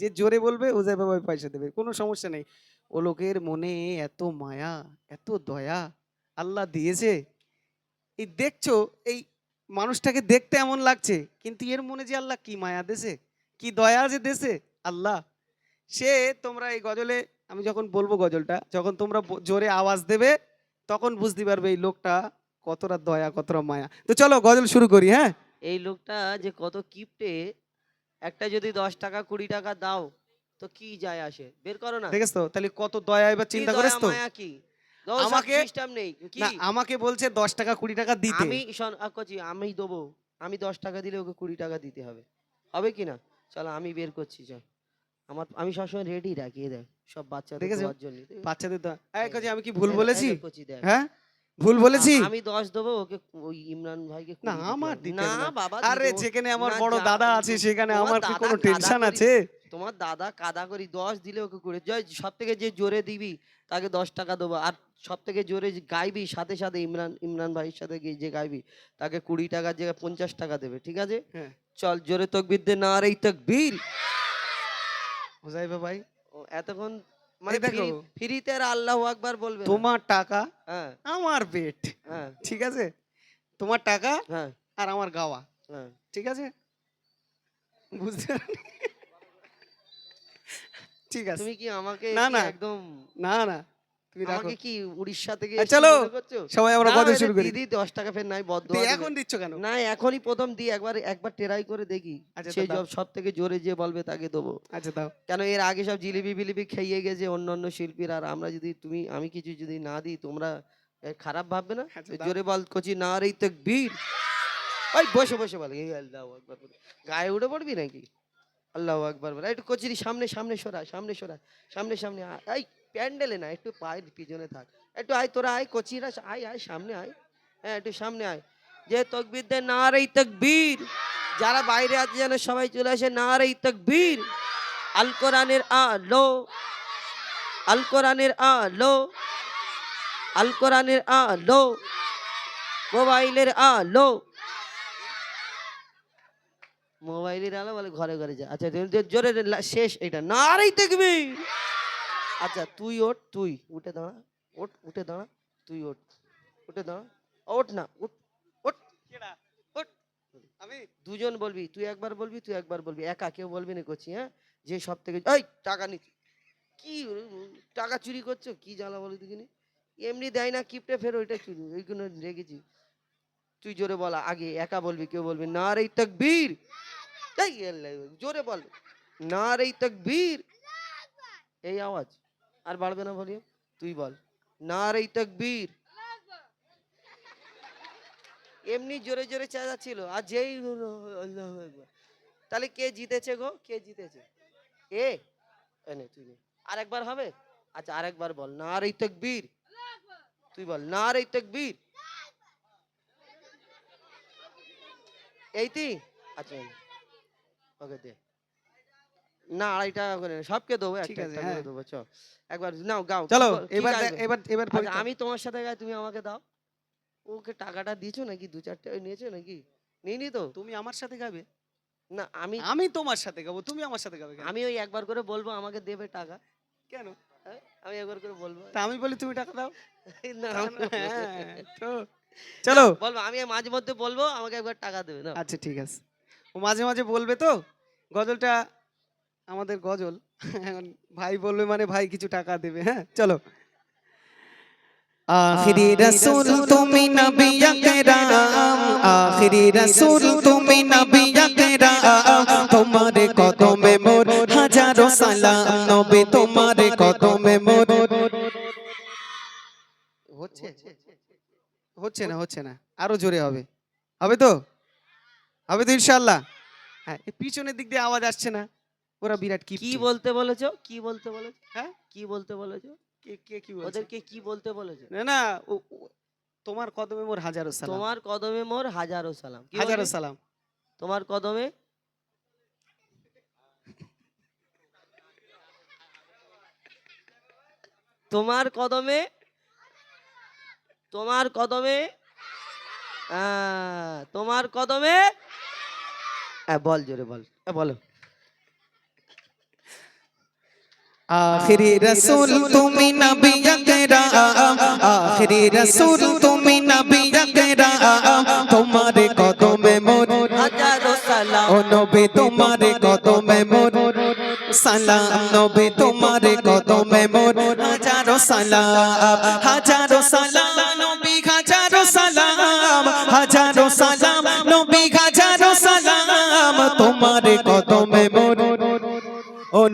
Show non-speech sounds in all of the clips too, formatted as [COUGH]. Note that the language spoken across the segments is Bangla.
যে জোরে বলবে ওজাই বাবা পয়সা দেবে, কোনো সমস্যা নেই। ও লোকের মনে এত মায়া, এত দয়া, আল্লাহ দিয়েছে। এই দেখছ, এই মানুষটাকে দেখতে এমন লাগছে, কিন্তু এর মনে যে আল্লাহ কি মায়া দেশে কি দয়া যে দেশে আল্লাহ। সে তোমরা এই গজলে, আমি যখন বলব গজলটা, যখন তোমরা জোরে আওয়াজ দেবে, তখন বুঝতে পারবে এই লোকটা কতটা দয়া, কতটা মায়া। তো চলো গজল শুরু করি হ্যাঁ? এই লোকটা যে কত কিপটে একটা যদি দশ টাকা কুড়ি টাকা দাও তো কি যায় আসে? বের করো না। দেখেছ তো? তাহলে কত দয়া এবার চিন্তা দয়া করেছ তো? কি? আমাকে- আমাকে নেই। কি? আমাকে বলছে দশ টাকা কুড়ি টাকা দিতে। আমি কচি আমি দেবো। আমি দশ টাকা দিলে ওকে কুড়ি টাকা দিতে হবে। হবে কি না? চলো আমি বের করছি চল। আমার আমি সবসময় রেডি রাখি দেখ সব বাচ্চাদের? জন্য বাচ্চাদের এই আমি কি ভুল বলেছি? হ্যাঁ? ভুল বলেছি? আমি দশ দেবো ওকে ওই ইমরান ভাইকে না, আমার দিতে না বাবা আরে যেখানে আমার বড় দাদা আছে সেখানে তোমার আমার কি দাদা কোনো কাদা টেনশন করি- আছে? তোমার দাদা কাদা করি দশ দিলে ওকে কুড়ি জয় সব থেকে যে জোরে দিবি তাকে দশ টাকা দেবো। আর সব থেকে জোরে গাইবি সাথে সাথে ইমরান ইমরান ভাইয়ের সাথে গিয়ে যে গাইবি তাকে কুড়ি টাকার জায়গায় পঞ্চাশ টাকা দেবে ঠিক আছে? হ্যাঁ। চল জোরে তকবির দে না রে তকবীর। হোজাইবা ভাই। ও এতক্ষণ মানে দেখো। ফ্রিতে আর আল্লাহ আকবার বলবে তোমার টাকা হ্যাঁ। আমার পেট হ্যাঁ। ঠিক আছে? তোমার টাকা হ্যাঁ। আর আমার গাওয়া ঠিক আছে? বুঝতে ঠিক আছে। তুমি কি আমাকে না, না। একদম না না। তুমি রাখো কি উড়িষ্যা থেকে আচ্ছা, চলো। সবাই আমরা না, শুরু করি। দিদি দশ টাকা ফের নাই বদ্ধ এখন দিচ্ছ কেন? না এখনই প্রথম দি একবার একবার ট্রাই করে দেখি। আচ্ছা, সেই তো সব সব থেকে জোরে যে বলবে তাকে দেবো। আচ্ছা দাও। কেন এর আগে সব জিলিপি বিলিপি খেয়ে গেছে অন্য অন্য শিল্পীরা আর আমরা যদি তুমি আমি কিছু যদি না দিই তোমরা খারাপ ভাববে না? আচ্ছা। জোরে বল কচি না রে তকবীর ওই বসে বসে বল। এই আল্লাহ আকবার গায়ে উঠে পড়বি নাকি? আল্লাহ আকবার বল। একটু কচিরি সামনে সামনে সরা সামনে সরা সামনে সামনে। এই। প্যান্ডেলে না, একটু পায়ের পিছনে থাক। একটু আয়, তোরা আয়, কচিরা আয় আয়, সামনে আয়। হ্যাঁ একটু সামনে আয়। যে তকবীর দে না রে তকবীর, যারা বাইরে আছে যেন সবাই চলে আসে না রে তকবীর। আল কোরআনের আলো, আল কোরআনের আলো, আল কোরআনের আলো, মোবাইলের আলো। মোবাইলের আলো বলে ঘরে ঘরে যা। আচ্ছা জোরে শেষ এটা। না রে দেখবি আচ্ছা তুই ওঠ তুই। উঠে দাঁড়া ওঠ উঠে দাঁড়া তুই ওঠ। উঠে দাঁড়া। ওঠ না উঠ ওঠ। কেডা? ওঠ। আমি? দুজন বলবি তুই একবার বলবি তুই একবার বলবি। একা কেউ বলবি না করছি হ্যাঁ? যে সব থেকে এই টাকা নিচ্ছি কি টাকা চুরি করছ? কি জ্বালা বলি দেখিনি? এমনি দেয় না কিপটে ফের ওইটা চুরি ওইগুলো রেখেছি। তুই জোরে বলা আগে একা বলবি কেউ বলবি না রে তকবীর। আল্লাহ, জোরে বল। না রে তকবীর। এই আওয়াজ। আর বাড়বে না বলিও তুই বল। না রে তকবীর। এমনি জোরে জোরে চেঁচাচ্ছিল। আর যেই। তাহলে কে জিতেছে গো? কে জিতেছে? এ? এ নে, তুই। আরেকবার হবে? আচ্ছা আরেকবার বল। না রে তকবীর। তুই বল না রে তকবীর। এইটি আচ্ছা ওকে, দে। না আড়াই টাকা করে সবকে দেবো একটা একটা করে হ্যাঁ। দেবো চ একবার নাও গাও চলো এবার এবার এবার আচ্ছা। আমি তোমার সাথে গাই তুমি আমাকে দাও। ওকে টাকাটা দিয়েছ নাকি? দু চারটে নিয়েছো নাকি? নিইনি তো। তুমি আমার সাথে গাবে না আমি আমি তোমার সাথে গাবো তুমি আমার সাথে গাবে? আমি ওই একবার করে বলব আমাকে দেবে টাকা। কেন? হ্যাঁ? আমি একবার করে বলব। তা আমি বলি তুমি টাকা দাও। [LAUGHS] না, হ্যাঁ, তো। চলো। বলব আমি মাঝে মধ্যে বলব আমাকে একবার টাকা দেবে না আচ্ছা ঠিক আছে। ও মাঝে মাঝে বলবে তো? গজলটা আমাদের গজল। এখন ভাই বলবে মানে ভাই কিছু টাকা দেবে হ্যাঁ? চলো। আখিরি রসুল তুমি নবী আকরাম আখিরি রসুল তুমি নবী আকরাম তোমার কদমে মোর হাজারো সালাম। নবী তোমার কদমে মোর। হচ্ছে? হচ্ছে না হচ্ছে না। আরও জোরে হবে। হবে তো? হবে তো ইনশাআল্লাহ। হ্যাঁ পিছনের দিক দিয়ে আওয়াজ আসছে না। ওরা বিরাট কি কি বলতে বলেছ? কি বলতে বলেছ? হ্যাঁ? কি বলতে বলেছ? কে কে কি বলছে? ওদেরকে কি বলতে বলেছ? না না তোমার কদমে মোর হাজারো সালাম। তোমার কদমে মোর হাজারো সালাম। কি হাজারো সালাম। তোমার কদমে? তোমার কদমে? তোমার কদমে? আহ, তোমার কদমে? হ্যাঁ বল জোরে বল। বলো। আখিরি রসুল তুমি নবী আকরাম আখিরি রসুল তুমি নবী আকরাম তোমার কদমে মোর হাজারো সালাম ও নবী তোমার কদমে মোর, সালাম নবী তোমার কদমে মোর, হাজারো সালাম হাজারো সালাম।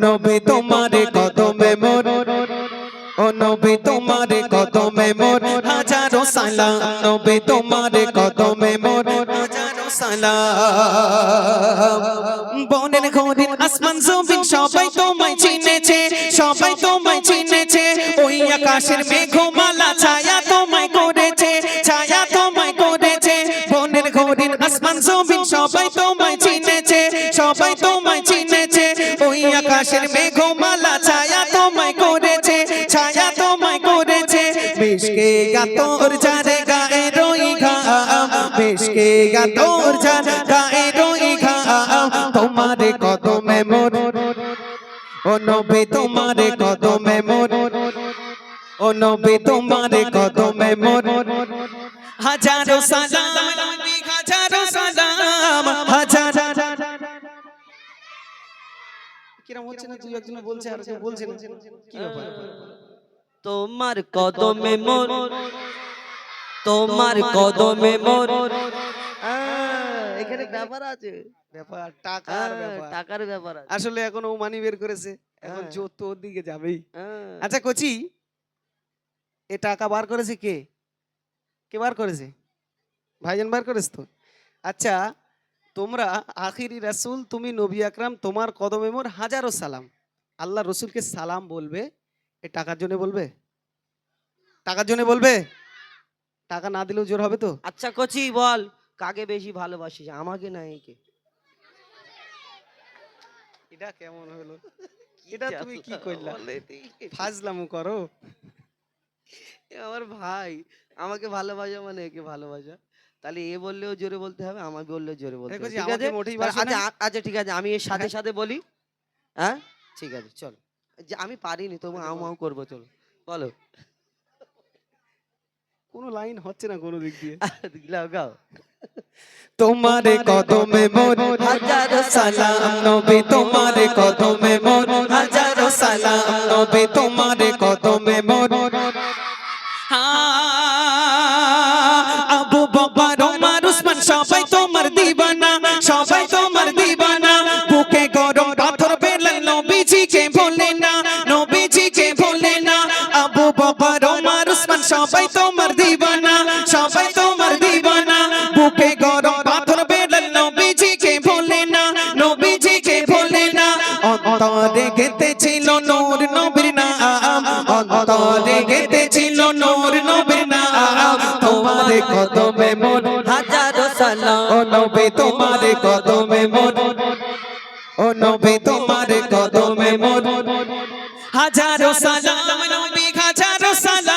নবী তোমার কদমে মোর। ও নবী তোমার কদমে মোর। হাজারো সালাম, নবী তোমার কদমে মোর। হাজারো সালাম। বনের ঘরের আসমান, জমিন, সবাই তোমায় চিনেছে, সবাই তোমায় চিনেছে। ওই আকাশের মেঘমালা ছায়া তোমায় করেছে, ছায়া তোমায় করেছে। বনের ঘরের আসমান, জমিন, সবাই তোমায় চিনেছে, সবাই তোমায় বেশকে গাতর যারে গায়ে রই ঘাম, বেশকে গাতর যার গায়ে রই ঘাম। তোমারে কদমে মোর ও নবী তোমারে কদমে মোর ও নবী তোমারে কদমে মোর হাজারো সালাম হাজারো সালাম, হাজার কিরম হচ্ছে না তুই একজন বলছে আর কেউ বলছে না। কি ব্যাপার? তোমার কদমে মোর তোমার কদমে মোর আহ, এখানে ব্যাপার আছে। ব্যাপার টাকার ব্যাপার। টাকার ব্যাপার আসলে এখন ও মানি বের করেছে এখন হ্যাঁ। জোর তোর দিকে যাবেই। আচ্ছা কচি এ টাকা বার করেছে কে? কে বার করেছে? ভাইজান বার করেছ তো? আচ্ছা তোমরা আখিরি রাসূল তুমি নবী আকরাম তোমার কদমে মোর হাজারো সালাম। আল্লাহ রসুলকে সালাম বলবে এ টাকার জন্য বলবে? টাকার জন্য বলবে? টাকা না দিলেও জোর হবে তো? আচ্ছা কচি বল কাকে বেশি ভালোবাসিস? আমাকে না একে? এটা কেমন হলো? এটা তুমি কি করলা? ফাজলামু করো। এ আমার ভাই আমাকে ভালোবাসা মানে একে ভালোবাসা। তাহলে এ বললেও জোরে বলতে হবে আমাকে বললেও জোরে বলতে হবে ঠিক আছে? আচ্ছা আচ্ছা ঠিক আছে আমি এর সাথে সাথে বলি হ্যাঁ? ঠিক আছে চল। যে আমি পারিনি তবু আউ আউ করব চলো। বলো। কোনো লাইন হচ্ছে না কোনো দিক দিয়ে। গাও গাও তোমার কদমে মোর হাজারো সালাম নবী তোমার কদমে মোর হাজারো সালাম নবী তোমার কদমে মোর আবু বকর ওমর উসমান সবাই তোমার দিবানা সবাই তোমার দিবানা। বুকে গরম পাথর বেলাল নবীজিকে। সবাই তোমার দিবানা, সবাই তোমার দিবানা। বুকে গরম পাথর বেলাল নবীজিকে ভোলে না, নবীজিকে ভোলে না। অন্তরে গেতেছিল নূর, নবীর নাম। অন্তরে গেতেছিল নূর, নবীর নাম। তোমার কদমে মোর হাজারো সালাম। নবী, তোমার কদমে মোর ও নবী, তোমার কদমে মোর হাজারো সালাম, নবী, হাজারো সালাম।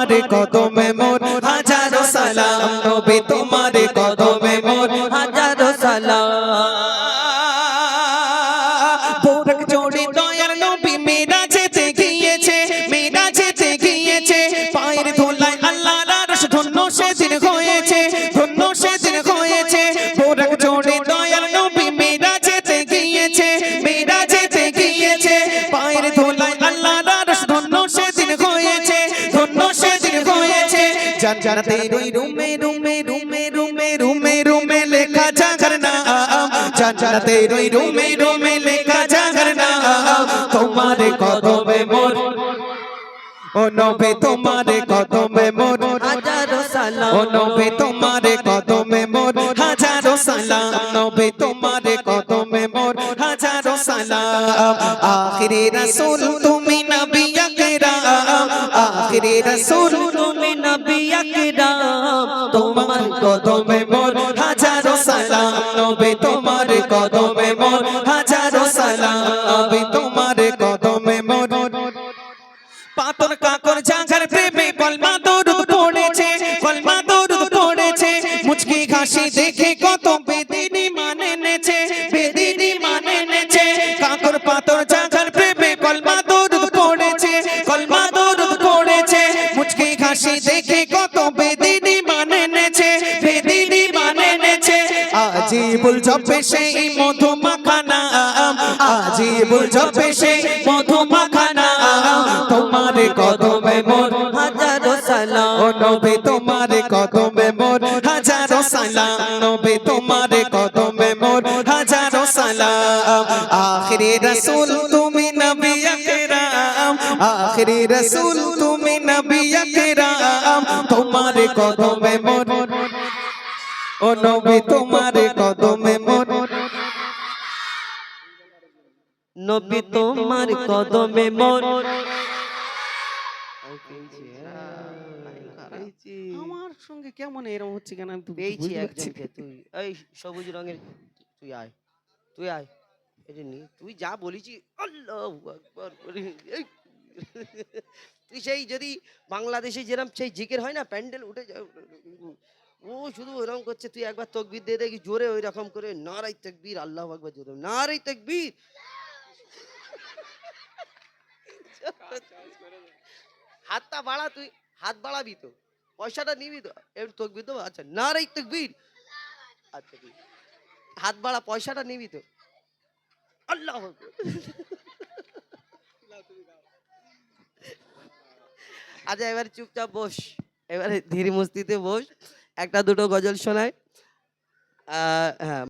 তোমার কদমে মোর হাজারো সালাম। নবী, তোমার কদমে মোর হাজারো সালাম। বোরক জোড়ি দয়ার নবী মেরা জান্নাতে ওই রুমে রুমে রুমে রুমে রুমে রুমে লেখা জাগর নাম। জান্নাতে ওই রুমে রুমে লেখা জাগর নাম। তোমার কদমে মোর ও নবে তোমার কদমে মোর হাজারো সালাম। ও নবে তোমার কদমে মোর হাজারো সালাম। নবে তোমার কদমে মোর হাজারো সালাম। আখিরি রাসূল তুমি নবী। আখিরি রসুল তুমি নবী আকরাম। তোমার আজিবুল জপে সেই মধু মাখানা আজিবুল জপে সেই মধু মাখানা তোমার কদমে মোর হাজারো সালাম। নবী, তোমার কদমে মোর হাজারো সালাম। নবী, তোমার কদমে মোর হাজারো সালাম। আখিরি রাসূল, তুমি নবী আকরাম। আখিরি রাসূল, তুমি নবী আকরাম। তোমার কদমে মোর ও নবী তোমার কদমে মোর নবী তোমার কদমে মন। আমার সঙ্গে কেমন এরকম হচ্ছে কেন আমি পেয়েছি একজনকে তুই এই সবুজ রঙের তুই আয় তুই আয়। এটা নি তুই যা বলেছি আল্লাহু আকবার এই তুই সেই যদি বাংলাদেশে যেরকম সেই জিকের হয় না প্যান্ডেল উঠে যায়। ও শুধু ওইরকম করছে, তুই একবার তকবির দিয়ে দেখি জোরে ওই রকম করে নারাই তকবীর, আল্লাহ আকবার জোরে নারাই তকবীর। হাতটা বাড়া তুই, হাত বাড়াবি তো, পয়সাটা নিবি তো, একটু তকবির দেবো? আচ্ছা নারাই তকবীর। আচ্ছা হাত বাড়া, পয়সাটা নিবি তো। আল্লাহ। আচ্ছা এবার চুপচাপ বস, এবারে ধীর মস্তিতে বস। একটা দুটো গজল শোনায় আহ, হ্যাঁ।